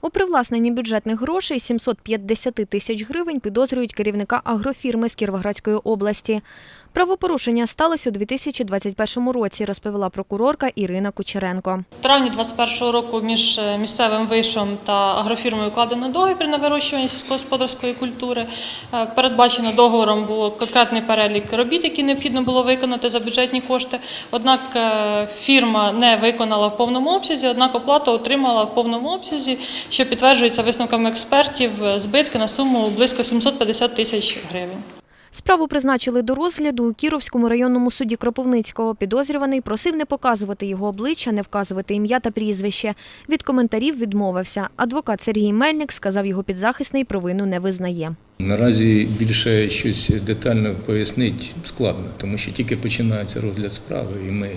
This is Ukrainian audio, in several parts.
У привласненні бюджетних грошей 750 тисяч гривень підозрюють керівника агрофірми з Кіровоградської області. Правопорушення сталося у 2021 році, розповіла прокурорка Ірина Кучеренко. В травні 2021 року між е, місцевим вишом та агрофірмою укладено договір на вирощування сільськогосподарської культури. Е, Передбачено договором було конкретний перелік робіт, які необхідно було виконати за бюджетні кошти. Однак е, фірма не виконала в повному обсязі, однак оплату отримала в повному обсязі, що підтверджується висновками експертів, е, збитки на суму близько 750 тисяч гривень. Справу призначили до розгляду у Кіровському районному суді Кропивницького. Підозрюваний просив не показувати його обличчя, не вказувати ім'я та прізвище. Від коментарів відмовився. Адвокат Сергій Мельник сказав, його підзахисний провину не визнає. Наразі більше щось детально пояснити складно, тому що тільки починається розгляд справи, і ми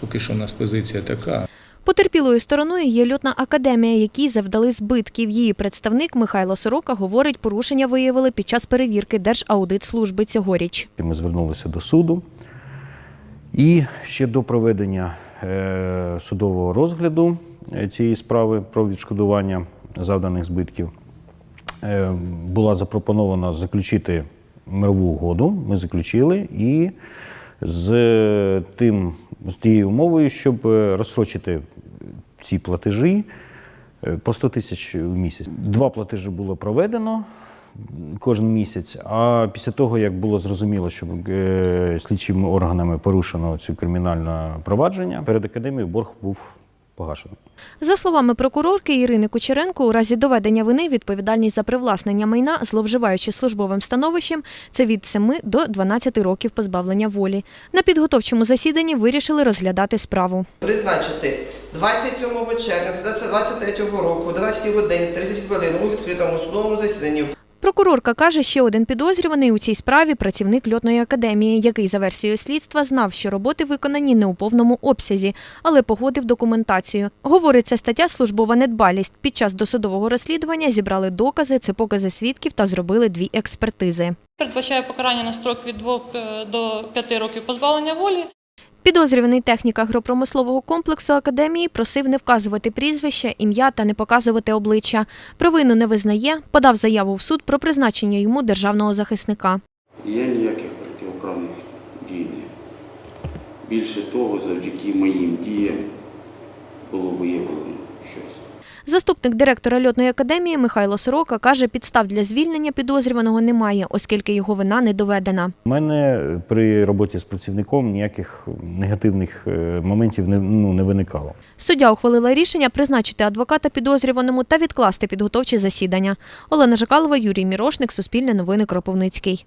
поки що у нас позиція така. Потерпілою стороною є льотна академія, якій завдали збитків. Її представник Михайло Сорока говорить, порушення виявили під час перевірки Держаудитслужби цьогоріч. Ми звернулися до суду. І ще до проведення е, судового розгляду е, цієї справи про відшкодування завданих збитків е, була запропонована заключити мирову угоду. Ми заключили і з тим з тією умовою, щоб розстрочити ці платежі е, по 100 тисяч в місяць. Два платежі було проведено кожен місяць. А після того, як було зрозуміло, що е, слідчими органами порушено цю кримінальне провадження, перед академією борг був погашений. За словами прокурорки Ірини Кучеренко, у разі доведення вини відповідальність за привласнення майна, зловживаючи службовим становищем, це від 7 до 12 років позбавлення волі. На підготовчому засіданні вирішили розглядати справу. Призначити 27 червня 2023 року, 11 годині 30 хвилин у відкритому судовому засіданні Прокурорка каже, ще один підозрюваний у цій справі працівник льотної академії, який за версією слідства знав, що роботи виконані не у повному обсязі, але погодив документацію. Говориться стаття службова недбалість. Під час досудового розслідування зібрали докази, це покази свідків та зробили дві експертизи. Передбачає покарання на строк від 2 до 5 років позбавлення волі. Підозрюваний технік агропромислового комплексу академії просив не вказувати прізвище, ім'я та не показувати обличчя. Провину не визнає, подав заяву в суд про призначення йому державного захисника. Я ніяких протиправних дій. Більше того, завдяки моїм діям було виявлено. Заступник директора льотної академії Михайло Сорока каже, підстав для звільнення підозрюваного немає, оскільки його вина не доведена. У мене при роботі з працівником ніяких негативних е, моментів не, ну, не виникало. Суддя ухвалила рішення призначити адвоката підозрюваному та відкласти підготовчі засідання. Олена Жакалова, Юрій Мірошник, Суспільне новини Кропивницький.